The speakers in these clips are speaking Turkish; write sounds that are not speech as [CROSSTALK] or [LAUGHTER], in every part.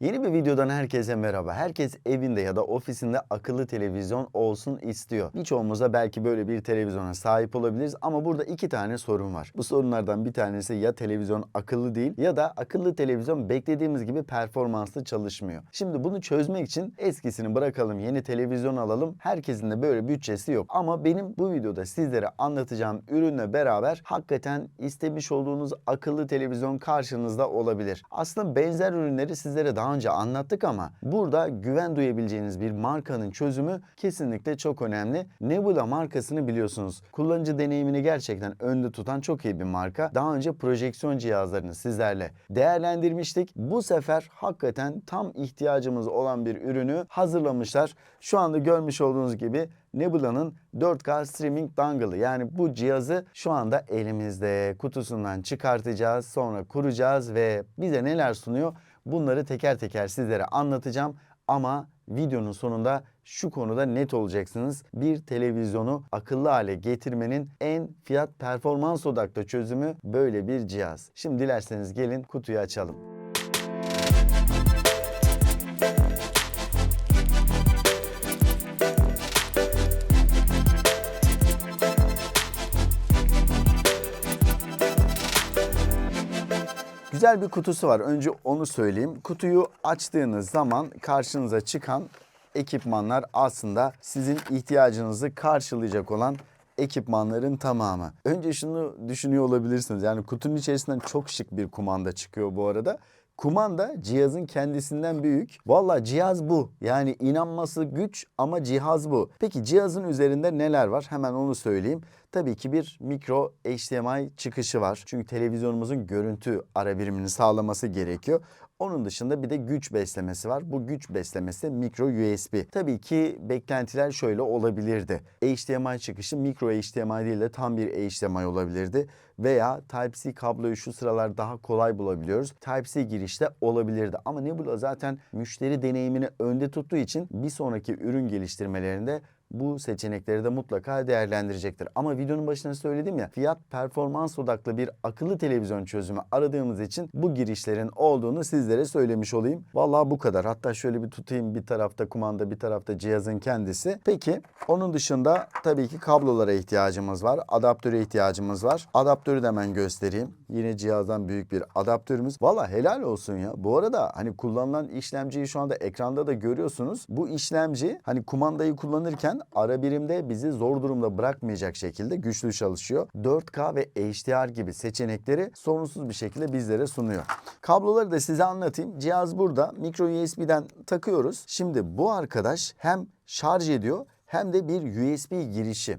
Yeni bir videodan herkese merhaba. Herkes evinde ya da ofisinde akıllı televizyon olsun istiyor. Birçoğumuz da belki böyle bir televizyona sahip olabiliriz ama burada iki tane sorun var. Bu sorunlardan bir tanesi ya televizyon akıllı değil ya da akıllı televizyon beklediğimiz gibi performanslı çalışmıyor. Şimdi bunu çözmek için eskisini bırakalım, yeni televizyon alalım. Herkesin de böyle bütçesi yok. Ama benim bu videoda sizlere anlatacağım ürünle beraber hakikaten istemiş olduğunuz akıllı televizyon karşınızda olabilir. Aslında benzer ürünleri sizlere daha önce anlattık ama burada güven duyabileceğiniz bir markanın çözümü kesinlikle çok önemli. Nebula markasını biliyorsunuz. Kullanıcı deneyimini gerçekten önde tutan çok iyi bir marka. Daha önce projeksiyon cihazlarını sizlerle değerlendirmiştik. Bu sefer hakikaten tam ihtiyacımız olan bir ürünü hazırlamışlar. Şu anda görmüş olduğunuz gibi Nebula'nın 4K streaming dongle'ı yani bu cihazı şu anda elimizde kutusundan çıkartacağız sonra kuracağız ve bize neler sunuyor bunları teker teker sizlere anlatacağım ama videonun sonunda şu konuda net olacaksınız. Bir televizyonu akıllı hale getirmenin en fiyat performans odaklı çözümü böyle bir cihaz. Şimdi dilerseniz gelin kutuyu açalım. Güzel bir kutusu var. Önce onu söyleyeyim. Kutuyu açtığınız zaman karşınıza çıkan ekipmanlar aslında sizin ihtiyacınızı karşılayacak olan ekipmanların tamamı. Önce şunu düşünüyor olabilirsiniz. Yani kutunun içerisinden çok şık bir kumanda çıkıyor bu arada. Kumanda cihazın kendisinden büyük. Valla cihaz bu. Yani inanması güç ama cihaz bu. Peki cihazın üzerinde neler var? Hemen onu söyleyeyim. Tabii ki bir mikro HDMI çıkışı var. Çünkü televizyonumuzun görüntü ara birimini sağlaması gerekiyor. Onun dışında bir de güç beslemesi var. Bu güç beslemesi mikro USB. Tabii ki beklentiler şöyle olabilirdi. HDMI çıkışı mikro HDMI değil de tam bir HDMI olabilirdi. Veya Type-C kabloyu şu sıralar daha kolay bulabiliyoruz. Type-C girişte olabilirdi. Ama Nebula zaten müşteri deneyimini önde tuttuğu için bir sonraki ürün geliştirmelerinde bu seçenekleri de mutlaka değerlendirecektir. Ama videonun başında söyledim ya fiyat performans odaklı bir akıllı televizyon çözümü aradığımız için bu girişlerin olduğunu sizlere söylemiş olayım. Vallahi bu kadar. Hatta şöyle bir tutayım bir tarafta kumanda bir tarafta cihazın kendisi. Peki onun dışında tabii ki kablolara ihtiyacımız var. Adaptöre ihtiyacımız var. Adaptörü de hemen göstereyim. Yine cihazdan büyük bir adaptörümüz. Valla helal olsun ya. Bu arada hani kullanılan işlemciyi şu anda ekranda da görüyorsunuz. Bu işlemci hani kumandayı kullanırken ara birimde bizi zor durumda bırakmayacak şekilde güçlü çalışıyor. 4K ve HDR gibi seçenekleri sorunsuz bir şekilde bizlere sunuyor. Kabloları da size anlatayım. Cihaz burada. Micro USB'den takıyoruz. Şimdi bu arkadaş hem şarj ediyor hem de bir USB girişi.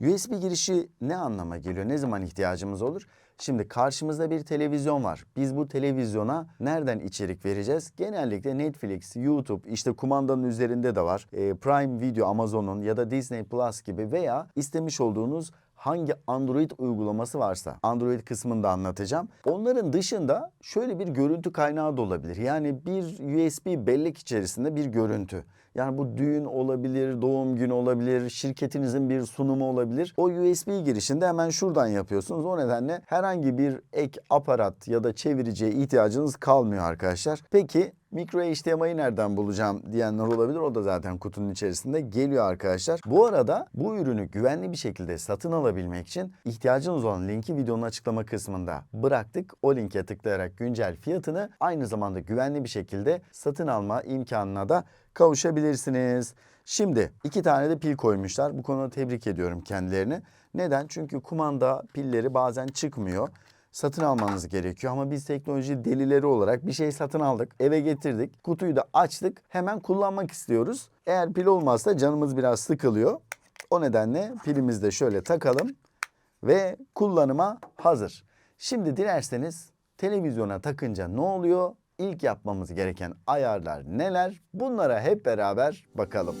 USB girişi ne anlama geliyor? Ne zaman ihtiyacımız olur? Şimdi karşımızda bir televizyon var. Biz bu televizyona nereden içerik vereceğiz? Genellikle Netflix, YouTube, işte kumandanın üzerinde de var. E, Prime Video Amazon'un ya da Disney Plus gibi veya istemiş olduğunuz hangi Android uygulaması varsa Android kısmında anlatacağım. Onların dışında şöyle bir görüntü kaynağı da olabilir. Yani bir USB bellek içerisinde bir görüntü. Yani bu düğün olabilir, doğum günü olabilir, şirketinizin bir sunumu olabilir. O USB girişinde hemen şuradan yapıyorsunuz. O nedenle herhangi bir ek aparat ya da çeviriciye ihtiyacınız kalmıyor arkadaşlar. Peki Mikro HDMI'yi nereden bulacağım diyenler olabilir. O da zaten kutunun içerisinde geliyor arkadaşlar. Bu arada bu ürünü güvenli bir şekilde satın alabilmek için ihtiyacınız olan linki videonun açıklama kısmında bıraktık. O linke tıklayarak güncel fiyatını aynı zamanda güvenli bir şekilde satın alma imkanına da kavuşabilirsiniz. Şimdi iki tane de pil koymuşlar. Bu konuda tebrik ediyorum kendilerini. Neden? Çünkü kumanda pilleri bazen çıkmıyor satın almanız gerekiyor. Ama biz teknoloji delileri olarak bir şey satın aldık, eve getirdik, kutuyu da açtık, hemen kullanmak istiyoruz. Eğer pil olmazsa canımız biraz sıkılıyor. O nedenle pilimizi de şöyle takalım ve kullanıma hazır. Şimdi dilerseniz televizyona takınca ne oluyor? İlk yapmamız gereken ayarlar neler? Bunlara hep beraber bakalım.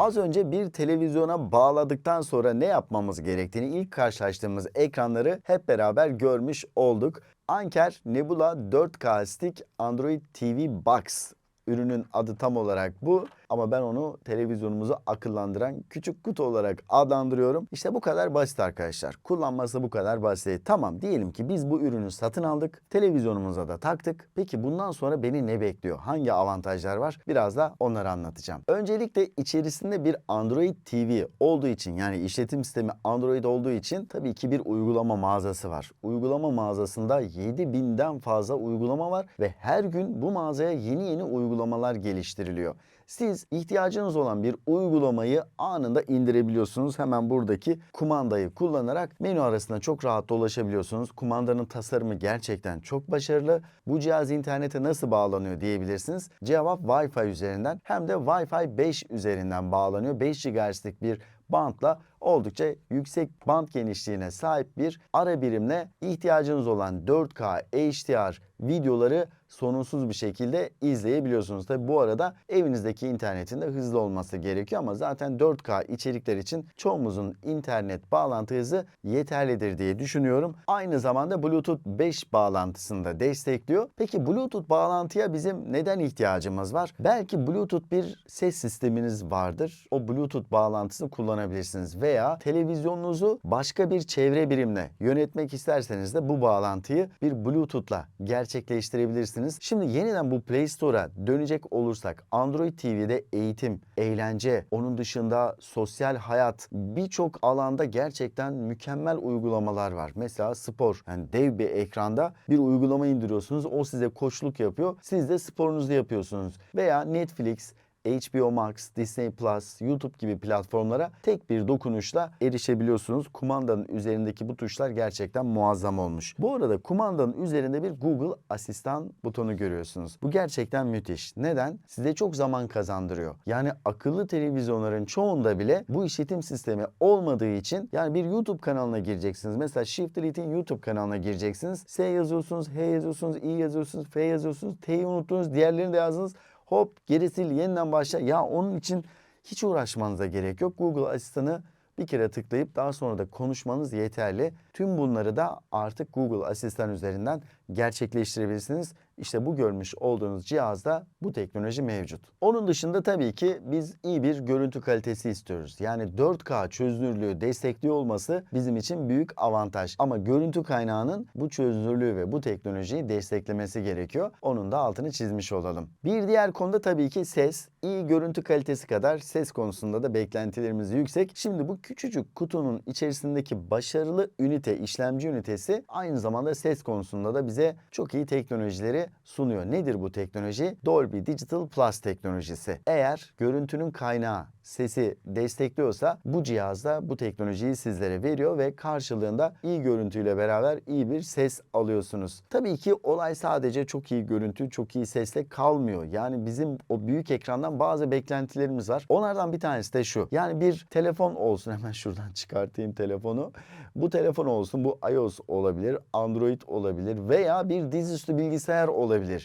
Az önce bir televizyona bağladıktan sonra ne yapmamız gerektiğini ilk karşılaştığımız ekranları hep beraber görmüş olduk. Anker Nebula 4K Stick Android TV Box ürünün adı tam olarak bu ama ben onu televizyonumuzu akıllandıran küçük kutu olarak adlandırıyorum. İşte bu kadar basit arkadaşlar. Kullanması bu kadar basit. Tamam diyelim ki biz bu ürünü satın aldık. Televizyonumuza da taktık. Peki bundan sonra beni ne bekliyor? Hangi avantajlar var? Biraz da onları anlatacağım. Öncelikle içerisinde bir Android TV olduğu için yani işletim sistemi Android olduğu için tabii ki bir uygulama mağazası var. Uygulama mağazasında 7000'den fazla uygulama var ve her gün bu mağazaya yeni yeni uygulamalar geliştiriliyor. Siz ihtiyacınız olan bir uygulamayı anında indirebiliyorsunuz. Hemen buradaki kumandayı kullanarak menü arasında çok rahat dolaşabiliyorsunuz. Kumandanın tasarımı gerçekten çok başarılı. Bu cihaz internete nasıl bağlanıyor diyebilirsiniz. Cevap Wi-Fi üzerinden hem de Wi-Fi 5 üzerinden bağlanıyor. 5 GHz'lik bir bantla oldukça yüksek bant genişliğine sahip bir ara birimle ihtiyacınız olan 4K HDR videoları sorunsuz bir şekilde izleyebiliyorsunuz. Tabi bu arada evinizdeki internetin de hızlı olması gerekiyor ama zaten 4K içerikler için çoğumuzun internet bağlantı hızı yeterlidir diye düşünüyorum. Aynı zamanda Bluetooth 5 bağlantısını da destekliyor. Peki Bluetooth bağlantıya bizim neden ihtiyacımız var? Belki Bluetooth bir ses sisteminiz vardır. O Bluetooth bağlantısını kullanabilirsiniz veya televizyonunuzu başka bir çevre birimle yönetmek isterseniz de bu bağlantıyı bir Bluetooth'la gerçekleştirebilirsiniz. Şimdi yeniden bu Play Store'a dönecek olursak Android TV'de eğitim, eğlence, onun dışında sosyal hayat birçok alanda gerçekten mükemmel uygulamalar var. Mesela spor. Yani dev bir ekranda bir uygulama indiriyorsunuz. O size koçluk yapıyor. Siz de sporunuzu yapıyorsunuz. Veya Netflix, HBO Max, Disney Plus, YouTube gibi platformlara tek bir dokunuşla erişebiliyorsunuz. Kumandanın üzerindeki bu tuşlar gerçekten muazzam olmuş. Bu arada kumandanın üzerinde bir Google Asistan butonu görüyorsunuz. Bu gerçekten müthiş. Neden? Size çok zaman kazandırıyor. Yani akıllı televizyonların çoğunda bile bu işletim sistemi olmadığı için yani bir YouTube kanalına gireceksiniz. Mesela Shift Delete'in YouTube kanalına gireceksiniz. S yazıyorsunuz, H yazıyorsunuz, I yazıyorsunuz, F yazıyorsunuz, T'yi unuttunuz, diğerlerini de yazdınız hop geri yeniden başla. Ya onun için hiç uğraşmanıza gerek yok. Google asistanı bir kere tıklayıp daha sonra da konuşmanız yeterli. Tüm bunları da artık Google Asistan üzerinden gerçekleştirebilirsiniz. İşte bu görmüş olduğunuz cihazda bu teknoloji mevcut. Onun dışında tabii ki biz iyi bir görüntü kalitesi istiyoruz. Yani 4K çözünürlüğü destekliyor olması bizim için büyük avantaj. Ama görüntü kaynağının bu çözünürlüğü ve bu teknolojiyi desteklemesi gerekiyor. Onun da altını çizmiş olalım. Bir diğer konuda tabii ki ses. İyi görüntü kalitesi kadar ses konusunda da beklentilerimiz yüksek. Şimdi bu küçücük kutunun içerisindeki başarılı ünite, işlemci ünitesi aynı zamanda ses konusunda da bize çok iyi teknolojileri sunuyor. Nedir bu teknoloji? Dolby Digital Plus teknolojisi. Eğer görüntünün kaynağı sesi destekliyorsa bu cihazda bu teknolojiyi sizlere veriyor ve karşılığında iyi görüntüyle beraber iyi bir ses alıyorsunuz. Tabii ki olay sadece çok iyi görüntü, çok iyi sesle kalmıyor. Yani bizim o büyük ekrandan bazı beklentilerimiz var. Onlardan bir tanesi de şu. Yani bir telefon olsun [LAUGHS] hemen şuradan çıkartayım telefonu. Bu telefon olsun bu iOS olabilir, Android olabilir veya bir dizüstü bilgisayar.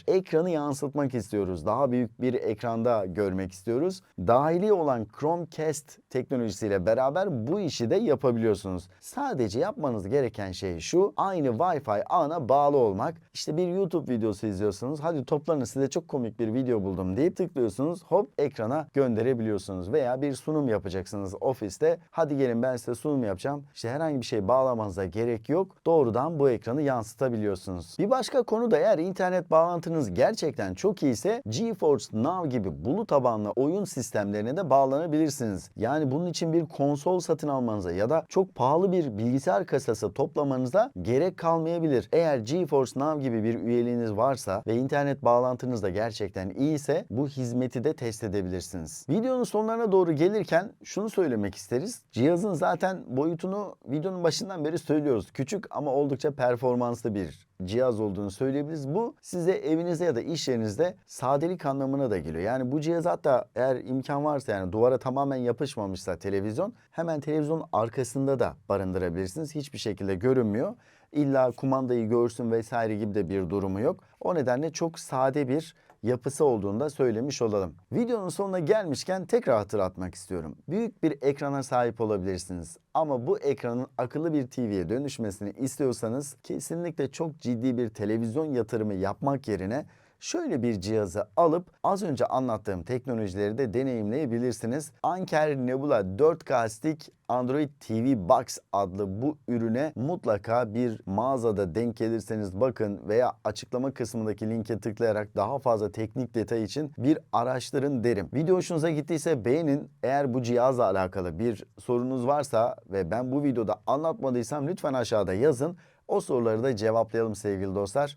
Ekranı yansıtmak istiyoruz. Daha büyük bir ekranda görmek istiyoruz. Dahili olan Chromecast teknolojisiyle beraber bu işi de yapabiliyorsunuz. Sadece yapmanız gereken şey şu. Aynı Wi-Fi ağına bağlı olmak. İşte bir YouTube videosu izliyorsunuz. Hadi toplanın size çok komik bir video buldum deyip tıklıyorsunuz. Hop ekrana gönderebiliyorsunuz. Veya bir sunum yapacaksınız ofiste. Hadi gelin ben size sunum yapacağım. İşte herhangi bir şey bağlamanıza gerek yok. Doğrudan bu ekranı yansıtabiliyorsunuz. Bir başka konu da eğer internet bağlantınız gerçekten çok iyiyse GeForce Now gibi bulut tabanlı oyun sistemlerine de bağlanabilirsiniz. Yani bunun için bir konsol satın almanıza ya da çok pahalı bir bilgisayar kasası toplamanıza gerek kalmayabilir. Eğer GeForce Now gibi bir üyeliğiniz varsa ve internet bağlantınız da gerçekten iyiyse bu hizmeti de test edebilirsiniz. Videonun sonlarına doğru gelirken şunu söylemek isteriz. Cihazın zaten boyutunu videonun başından beri söylüyoruz. Küçük ama oldukça performanslı bir cihaz olduğunu söyleyebiliriz. Bu size evinizde ya da iş yerinizde sadelik anlamına da geliyor. Yani bu cihaz hatta eğer imkan varsa yani duvara tamamen yapışmamışsa televizyon hemen televizyonun arkasında da barındırabilirsiniz. Hiçbir şekilde görünmüyor. İlla kumandayı görsün vesaire gibi de bir durumu yok. O nedenle çok sade bir yapısı olduğunu da söylemiş olalım. Videonun sonuna gelmişken tekrar hatırlatmak istiyorum. Büyük bir ekrana sahip olabilirsiniz ama bu ekranın akıllı bir TV'ye dönüşmesini istiyorsanız kesinlikle çok ciddi bir televizyon yatırımı yapmak yerine şöyle bir cihazı alıp az önce anlattığım teknolojileri de deneyimleyebilirsiniz. Anker Nebula 4K Stick Android TV Box adlı bu ürüne mutlaka bir mağazada denk gelirseniz bakın veya açıklama kısmındaki linke tıklayarak daha fazla teknik detay için bir araştırın derim. Video hoşunuza gittiyse beğenin. Eğer bu cihazla alakalı bir sorunuz varsa ve ben bu videoda anlatmadıysam lütfen aşağıda yazın. O soruları da cevaplayalım sevgili dostlar.